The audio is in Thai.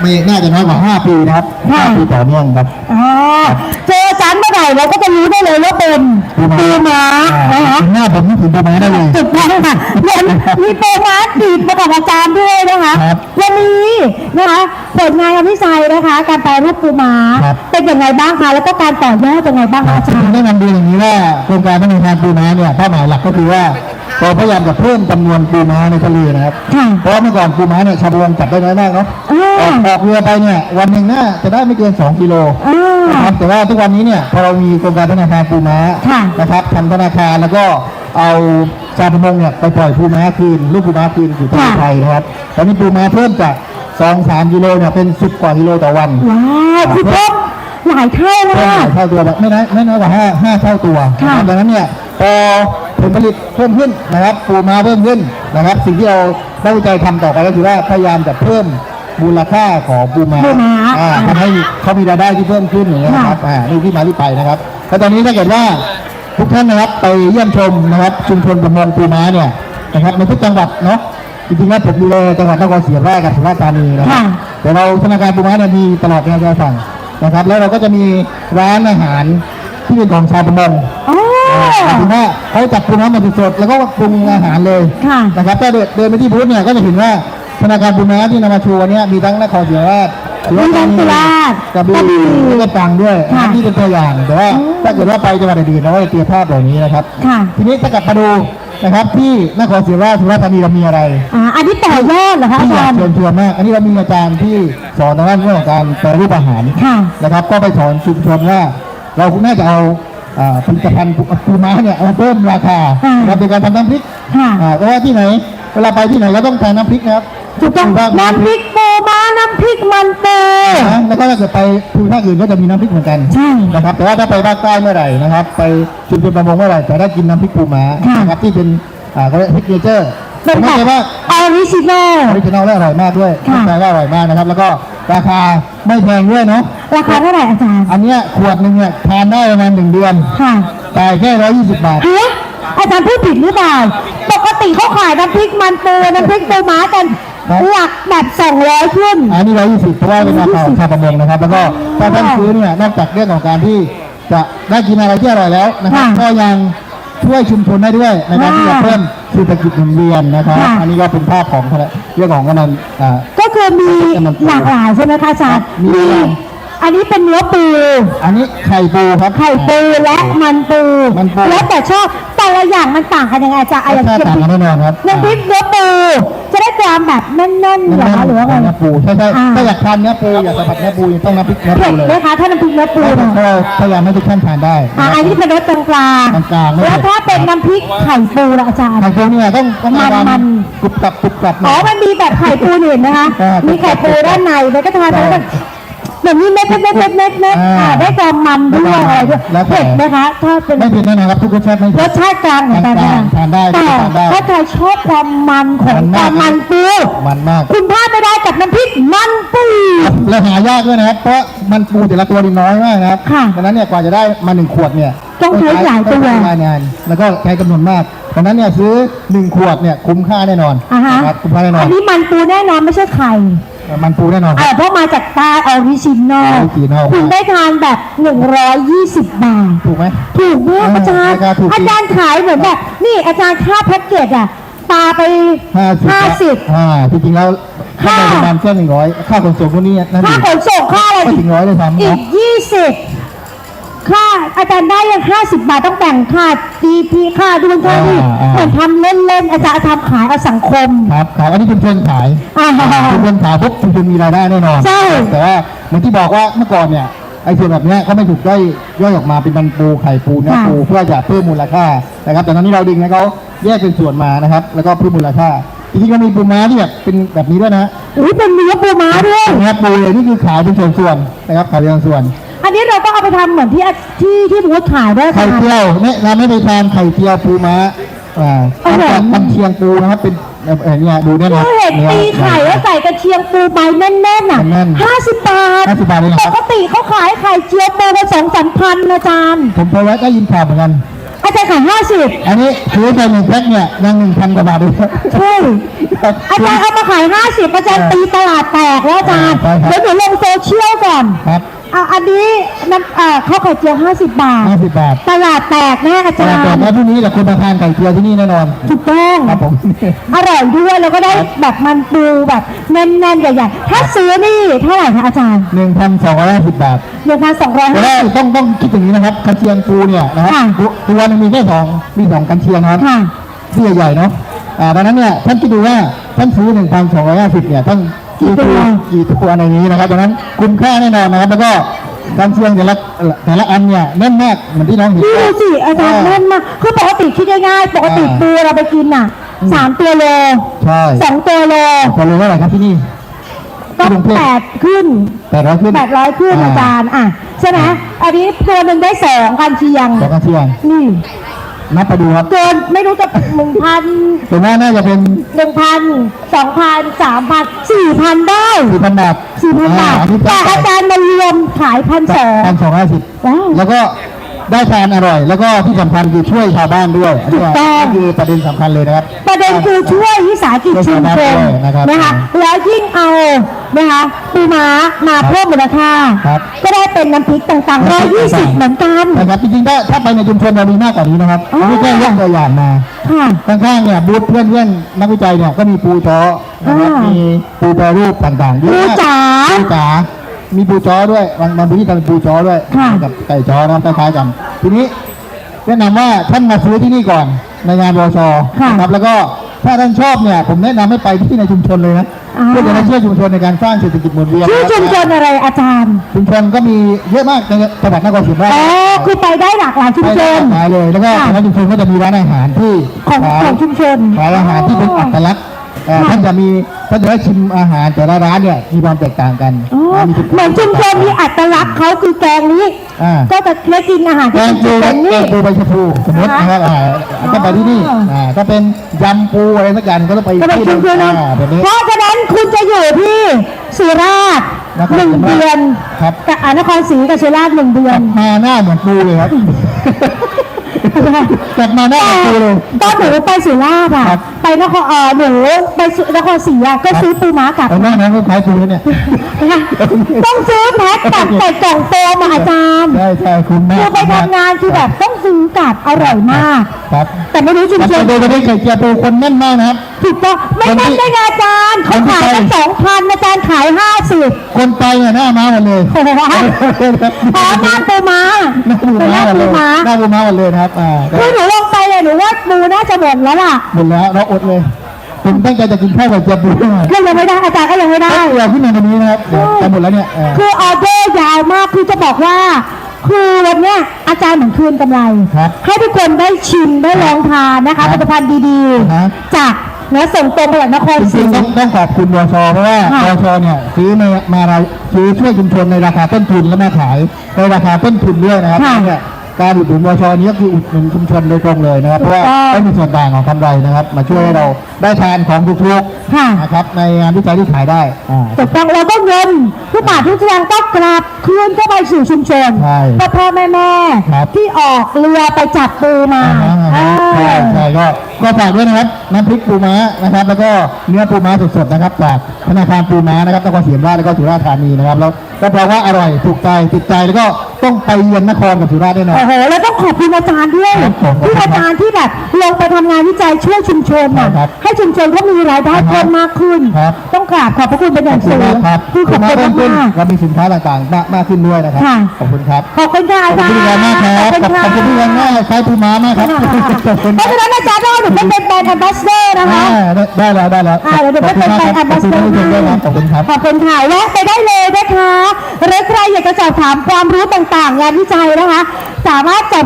ไม่น่าจะน้อยกว่า 5 ปีนะครับค่ะ5ปีต่อเนื่องครับอ๋อเจออาจารย์เมื่อไหร่เราก็จะรู้ได้เลยว่าเป็นปูม้านะคะถึงหน้าผมนึกถึงปูม้าได้เลยจุดนั้นค่ะเหมือนมีปูม้าติดมากับอาจารย์ด้วยนะคะครับวันนี้นะคะผลงานของพี่ชัยนะคะ การแปรรูปปูม้าครับเป็นยังไงบ้างคะแล้วก็การต่อยอดยังไงบ้างคะอาจารย์ได้นำเรียนอย่างนี้ว่าโครงการพัฒนาปูม้าเนี่ยเป้าหมายหลักก็คือว่า เราพยายามจะเพิ่มจำนวนปูม้าในทะเลนะครับ ค่ะเพราะว่าเมื่อก่อนปูม้าเนี่ยชาวประมงจับได้น้อยมากเนาะอ่าออกออกเรือไปเนี่ยวันหนึ่งน่าจะได้ไม่เกิน 2 กิโลอ่านะครับแต่ว่าทุกวันนี้เนี่ยพอเรามีโครงการพัฒนาปูม้าค่ะนะครับทำธนาคารแล้วก็เอาชาวประมงเนี่ยไปปล่อยปูม้าคืนลูกปูม้าคืนสู่ทะเลค่ะ ไทยนะครับตอนนี้ปูม้าเพิ่มจาก2 3กิโลเนี่ยเป็น 10 กว่ากิโลต่อวันว้าวคือเพิ่มหลายเท่าเลเพิ่มย หลายเท่าตัวแบบไม่น้อยไม่น้อยกว่าห้าห้าเท่าตัวค่ะ นะครับดังนั้นเนี่ยพอผ ลผลิตเพิ่มขึ้นนะครับปูม้าเพิ่มขึ้นนะครับ สิ่งที่เราตั้งใจทำต่อไปก็คือว่าพยายามจะเพิ่มมูลค่าของปูม้าปูม้าอ่าทำให้เขามีรายได้ที่เพิ่มขึ้นอย่างเงี้ยนะครับอ่านี่ที่มาที่ไปนะครับแล้วตอนนี้ถ้าเกิดว่าทุกท่านนะครับไปเยี่ยมชมนะครับชุมชนประมงปูม้าเนี่ยนะครับในทุกจังหวัดเนาะจริงๆแล้วผมดูแลจังหวัดนครศรีธรรมราชกับสุราษฎร์ธานีนะครับค่ะแต่เราธนาคารปูม้าเนี่ยมีตลอดแนวชายฝั่งนะครับ แล้วเราก็จะมีร้านอาหารที่เป็นของชาวประมง อ๋อหมายถึงว่าเขาจับปูม้ามาสดๆแล้วก็ปรุงอาหารเลยค่ะนะครับถ้าเดินเดินไปที่บูธเนี่ยก็จะเห็นว่าธนาคารปูม้าที่นำมาโชว์เนี่ยมีทั้งนครศรีธรรมราชมีทั้งสุราษฎร์กระบี่กระบี่แล้วก็ตรังด้วยค่ะที่เป็นตัวอย่างแต่ว่าถ้าเกิดว่าไปจังหวัดอื่นๆเราก็จะเตรียมภาพเหล่านี้นะครับค่ะทีนี้ถ้ากลับมาดูนะครับที่นครศรีธรรมราชสุราษฎร์ธานีเรามีอะไรอ่าอันนี้ต่อยอดเหรอคะอาที่อยาจากรย์เชิญชวนมาก อันนี้เรามีอาจารย์ที่สอนทางด้านเรื่องของการแปรรูปอาหารค่ะนะครับ ก็ไปสอนชุมชนว่า เราน่าจะเอาอ่า ผลิตภัณฑ์ปูม้าเนี่ยเอาเพิ่มราคาค่ะนะครับในการทำน้ำพริกค่ะอ่าเพราะว่าที่ไหนเวลาไปที่ไหนก็ต้องทานน้ำพริกนะครับถูกต้องภูมิภาคน้ำพริกปูม้าน้ำพริกมันปูนะแล้วก็ถ้าเกิดไปภูมิภาคอื่นก็จะมีน้ำพริกเหมือนกันใช่นะครับ แต่ว่าถ้าไปภาคใต้เมื่อไหร่นะครับ ไปชุมชนประมงเมื่อไหร่จะได้กินน้ำพริกปูม้าค่ะนะครับที่เป็นอ่าเขาเรียกพิกเนเจอร์เป็นผมแบเข้าบใจว่าออริจินอลออริจินอลและอร่อยมากด้วยค่ะมั่นใจว่าอร่อยมากนะครับ แล้วก็ ราคาไม่แพงด้วยเนาะราคาเท่าไหร่อาจารย์ อันเนี้ยขวดหนึ่งเนี่ยทานได้ประมาณหนึ่งเดือนค่ะจ่ายแค่ร้อยยี่สิบบาท เอ๊ะอาจารย์พูดผิดหรือเปล่า ปกติเขาขายน้ำพริกมันปูน้ำพริกปูม้ากัน ครับ หลักแบบสองร้อยขึ้น อันนี้ร้อยยี่สิบเพราะว่าเป็นราคาของชาวประมงนะครับ แล้วก็ถ้าท่านค่ะซื้อเนี่ยนอกจากเรื่องของการที่จะได้กินอะไรที่อร่อยแล้วนะครับค่ะก็ยังช่วยชุมชนได้ด้วยในการที่จะค่ะเพิ่มเศรษฐกิจหมุนเวียนนะครับ ค่ะ อันนี้ก็เป็นภาพของเรื่องของกำนันอ่าก็ คือมีเป็นมันปูหลากหลายใช่ไหมคะอาจารย์มีหลากหลายอันนี้เป็นเนื้อปู อันนี้ไข่ปูครับ ไข่ปูและมันปู มันปู แล้วแต่ชอบแต่ละอย่างมันต่างกันยังไงอาจารย์รอะสอย่างชาติต่างกันแน่นอนครับน้ำพริกเนื้อปูจะได้ ความแบบแน่นๆเหรอคะหรือว่าไงเนื้อปูใช่ใช่อ่า ถ้าอยากทานเนื้อปูอยากสัมผัสเนื้อปูต้องน้ำพริกเนื้อเผ็ปูดเลยไหมคะถ้าน้ำพริกเนื้อปูเพเนี่ยราะเราพยายามให้ทุกท่านทานได้อ่าอันนี้เป็นรสกลางกลางๆไม่ๆเผ็ดแล้วถ้าเป็นน้ำพริกไข่ปูล่ะอาจารย์ไข่ปูเนี่ยต้องต้องมันระวังมัน กรุบกรับกรุบกรับหอ๋น่ออย มันมีแบบไข่ปูเห็นนะคะ ใช่มีไข่ปูด้านในแล้วก็ทานแล้วก็แบบ นี้เม็ดเม็ดเม็ดเม็ดเม็ดเม็ดอ่าอ่าได้ความมันด้วยอะไรด้วยแล้วแต่ เผ็ดไหมคะถ้าเป็นไม่เผ็ดแน่นอนครับทุกรสชาติไม่รเผ็ดสชาติกลางเหมือนกันกลางๆทานได้แต่ทานได้ถ้าใครชอบความมันของมันมาวคากมมันปูมันมาก คุณพลาดไม่ได้กับน้ำพริกมันปู และหายากด้วยนะครับ เพราะมันปูแต่ละตัวนี่น้อยมากนะครับค่ะดังนั้นเนี่ยกว่าจะได้มาหนึ่งขวดเนี่ยต้องใช้หลายตัว ต้องใช้งานแล้วก็ใช้จำนวนมากดังนั้นเนี่ยซื้อหนึ่งขวดเนี่ยคุ้มค่าแน่นอนอ่าฮะนะครับคุ้มค่าแน่นออันน นี้มันปูแน่นอนไม่ใช่ไข่ มันปูแน่นอนคอ่ารับเพราะมาจากตาออริจินอล Original คุณได้ทานแบบ 120 บาท ถูกไหม ถูกมากอาจารย์ราคาถูกจริงอาจารย์ขายเหมือนแบบนี่อาจารย์ค่าแพ็กเกจอะปาไป ห้าสิบ50 อ่าจริงๆแล้วถ้าค่ะไปประมาณแค่หนึ่งร้อยค่าขนส่งพวกนี้นั่นค่าอยู่ขนส่งค่าอะไรไม่อีถึกงร้อยเลยซ้ำอีนะ ก 20 ค่าอาจารย์ได้ยัง50บาทต้องแบ่งค่าดีพีค่าด้วยค่านี่เหมือนทำเล่นๆอาจารย์ทำขายเอาสังคม ครับขายอันนี้ชุมชนขายอ่าชุมชนขายปุ๊บชุมชนมีรายได้แน่นอนใช่ แต่ว่าเหมือนที่บอกว่าเมื่อก่อนเนี่ยไอ้ส่วนแบบเนี้ยเขาไม่ถูกย่อยย่อยออกมาเป็นมันปูไข่ปูเนื้อปูเพื่อจะเพิ่มมูลค่านะครับ แต่ตอนนี้เราดึงให้เขาแยกเป็นส่วนมานะครับ แล้วก็เพิ่มมูลค่าจริงๆก็มีปูม้าที่แบบเป็นแบบนี้ด้วยนะ อุ้ยเป็นเนื้อปูม้าด้วย นะครับปูเลยนี่คือขายเป็นส่วนๆนะครับขายเป็นส่วน อันนี้เราต้องเอาไปทำเหมือนที่ที่ที่บูธขายด้วยไข่ค่ะ เจียวแนะนำให้ไปทานไข่เจียวปูม้าอ่าโอ้โหมันเชียงปูนะครับเป็นเอ่อเนี่ยดูเนี่ยนะเราเห็นตีไข่แล้วใส่กระเชียงปูใบแน่นๆน่ะแน่นๆห้าสิบบาท50บาทเลยเหรอคปรับ กติเขาขายไข่เจียวปูละสองสามพันอาจารย์ผมพอแวะได้ยินข่าวเหมือนกัน อาจารย์ขายห้าสิบอันนี้ซื้อไปหนึ่งแพ็คเนี่ยยังหนึ่งพันกว่าบาทเลยครับ ใช่อาจารย์เอามาขายห้าสิบอาจารย์ตีตลาดแตกแล้วอาจารย์ใช่ครับ เดี๋ยวหนูลงโซเชียลก่อน ครับ อะอันนี้น้ำเอ่อข้าวไข่เจียวห้าสิบบาทห้าสิบบาทตลาดแตกแน่อาจารแต่ย์ ว่าพรุ่งนี้แหละคุณมาทานไก่เจียวที่นี่แน่นอน ถูกต้องครับผม อร่อยด้วยแล้วก็ได้แบบมันปูแบบแน่นๆใหญ่ๆถ้าซื้อนี่เท่าไหร่คะอาจารย์หนึ่งพันสองร้อยห้าสิบบาท หนึ่งพันสองร้อย แต่ห้าว่าสิบต้องต้องคิดอย่างนี้นะครับกันเชียงปูเนี่ยนะครับค่ะ ตัวตัวหนึงมีแค่สองมีสองกันเชียงนะครับค่ะ ที่ใหญ่ๆเนาะอ่าดังนั้นเนี่ยท่านคิดดูว่าท่านซื้อหนึ่งพันสองร้อยห้าสิบเนี่ยท่าน กี่ตัวกี่ตัวในนี้นะครับดังนั้นคุ้มค่าแน่นอนนะครับแล้วก็กันเชียงแต่ละแต่ละอันเนี่ยแน่นมากเหมือนที่น้องเห็นดูสิอาจารย์แน่นมากคือปกติคิดง่ายๆปกติปูเราไปกินน่ะสามตัวโลใช่สองตัวโลคนรู้ว่าอะไรครับที่นี่ก็กรุงเทพแปดขึ้นแปดร้อยขึ้นแปดร้อยขึ้นอาจารย์อะใช่ไหมอันนี้ตัวหนึ่งได้สองกันเชียงสองกันเชียงนี่ นับไปดูครับเกินไม่รู้จะหนึ่งพันส่วนมากน่าจะเป็นหนึ่งพันสองพันสามพันสี่พันได้สี่พันบาทสี่พันบาทอันนี้แต่อาจารย์มารวมขายพันสองพันสองร้อยสิบว้าวแล้วก็ ได้ทานอร่อย แล้วก็ที่สำคัญคือช่วยชาวบ้านด้วยอันนี้ถูกต้องนี่คือประเด็นสำคัญเลยนะครับ ประเด็นคือช่วยวิสาหกิจชุมชนนะครับนะคะแล้วยิ่งเอานะคะปูม้ามาเพิ่มมูลค่า ครับ ก็ได้เป็นน้ำพริกต่างๆร้อยยี่สิบเหมือนกันนะครับจริงๆถ้าถ้าไปในชุมชนเรามีมากกว่านี้นะครับอ๋อนี่แค่ยกตัวอย่างมา ค่ะ ข้างๆเนี่ยบูธเพื่อนเพื่อนๆนักวิจัยเนี่ยก็มีปูจ้อนะครับอ่ามีมีปูแปรรูปต่างๆเยอะปูมากจ๋าปูจ๋า มีปูจ้อด้วยบางบางที่ทำปูจ้อด้วยค่ะ กับไก่จ้อนะครับคล้ายๆกัน ทีนี้แนะนำว่าท่านมาซื้อที่นี่ก่อนในงานบชค่ะนะครับแล้วก็ถ้าท่านชอบเนี่ยผมแนะนำให้ไปที่ในชุมชนเลยนะอ่า เพื่อจะได้ช่วยชุมชนในการสร้างเศรษฐกิจหมุนเวียนชื่อนะครับชุมชนอะไรอาจารย์ ชุมชนก็มีเยอะมากในจังหวัดนครศรีธรรมราช อ๋อ คือไปได้หลากหลายชุมไปชได้นหลากหลายเลยแล้วก็ค่ะ ทางชุมชนก็จะมีร้านอาหารที่ของขายของชุมชน ขายอาหารที่เป็นอัตลักษณ์เอ่อค่ะ ท่านจะมีท่านจะได้ชิมอาหารแต่ละร้านเนี่ยมีความแตกต่างกันอ๋อมีจุดเหมือนชุมชนมีอัตลักษณ์เขาคือแกงนี้อ่าก็จะได้กินอาหารแกที่งเป็นปูแกงแกนี้งปูใบชะพูสมมตินะครับอ่าก็ไปที่นี่อ๋ออ่อ่าถ้าเป็นยำปูอะไรสักอย่างก็ต้องไปก็เป็นที่ชุมชนนั้นอ่าแบบนี้เพราะฉะนั้นคุณจะอยู่ที่สุราษฎร์นครหนึ่งศรีธรรมราชเดือนครับกับอ่านครศรีกับสุราษฎร์หนึ่งเดือนมาหน้าเหมือนปูเลยครับกลับมาหน้าเหมือนปูเลยตอนหนูไปสุราษฎร์อะครับ ไปนครเออหนูไปสุนครศรีอะก็ซื้อปูม้ากลับตอนหน้านั้นก็ขายปูแล้วเนี่ย นะคะต้องซื้อแพ็คกลับใส่กล่องโฟมอะอาจารย์ ใช่ใช่คุณแม่คือไปทำงานคือแบบต้องซื้อกลับอร่อยมาก ครับแต่ไม่รู้ชุมมันชจะนดูประเทศไข่เจียวปูคนแน่นมากนะครับ ถูกต้องไม่คนที่นั่นได้ไงอาจารย์เขาคนที่ขายไปกันสองพันอาจารย์ขายห้าสิบคนไปเนี่ยหน้าม้าหมดเลยโอ้โหอ๋อหน้าปูม้าหน้าปูเป็นหม้าน้าหมดเลปูยม้าหน้าปูม้าหมดเลยนะครับอ่า คือหนูลงไปเลยหนูว่า ปูน่าจะหมดแล้วล่ะหมดแล้วเราอดเลย ผมตั้งใจจะกินข้าวกับเจียวปูด้วยก็ยังไม่ได้อาจารย์ก็ยังไม่ได้ได้เดียวขึ้นมาตรงนี้นะครับเดี๋ยวจะหมดแล้วเนี่ยเออคือออเดอร์ยาวมากคือจะบอกว่า คือวันเนี้ยอาจารย์เหมือนคืนกำไรครับให้ทุกคนได้ชิมได้ลองทานนะครัคะบผลิตภัณฑ์ดีครับๆจากเนื้อส่งตรงมาจากนครจศริรีงๆต้องต้องขอบคุณบชเพราะว่าค่ะบชเนี่ยซื้อมามาเราซื้อช่วยชุมชนในราคาต้นทุนแล้วมาขายในราคาต้นทุนด้วยนะครับค่ะเนี่ย การอุดหนุนบชนี้ก็คืออุดหนุนชุมชนโดยตรงเลยนะครับ เพราะว่าถูกต้องได้มีส่วนต่างของกำไรนะครับ มาช่วยให้เราได้ทานของถูกๆค่ะนะครับ ในงานวิจัยที่ขายได้อ่า ถูกต้องแล้วก็เงินทุกบาททุกสตางค์ก็กลับคืนเข้าไปสู่ชุมชนใช่ก็พ่อแม่แม่ครับ ที่ออกเรือไปจับปูมาอ่าใช่ใช่ก็ก็ฝากด้วยนะครับน้ำพริกปูม้านะครับ แล้วก็เนื้อปูม้าสดๆนะครับจากธนาคารปูม้านะครับนครศรีธรรมราชแล้วก็สุราษฎร์ธานีนะครับแล้วก็แปลว่าอร่อยถูกใจติดใจแล้วก็ ต้องไปเยือนนครกับสุราษฎร์แน่นอนโอ้โหแล้วต้องขอบคุณอาจารย์ด้วยครับผมที่อาจารย์ที่แบบลงไปทำงานวิจัยช่วยชุมชนน่ะครับให้ชุมชนเขามีรายได้ครับเพิ่มมากขึ้นครับต้องกราบขอบพระคุณเป็นอย่างสูงครับคือขอบมาคุณเริ่มขึ้นมากเรามีสินค้าต่างๆมากมากขึ้นด้วยนะครับค่ะขอบคุณครับๆขอบคุณค่ะขอาอบจารคุณย์พี่แรงมากครับขอบคุณขค่ะอบคุณพี่แรงมากใช้ปูม้ามากครับขอบคุณเพครัราะบฉะนั้นอาจารย์ก็หนูเป็นแบรนด์แอมบาสเดอร์นะคะอ่าได้ได้แล้วได้แล้วอ่าเดี๋ยวหนูไปเป็นแบรนด์แอมบาสเดอร์ขอบคุณท่านผู้ชมด้วยครับขอบคุณครับขอบคุณค่ะแวะไปได้เลยนะคะหรือใครอยากจะสอบถามความรู้ต่างๆ งานวิจัยนะคะ สามารถจับ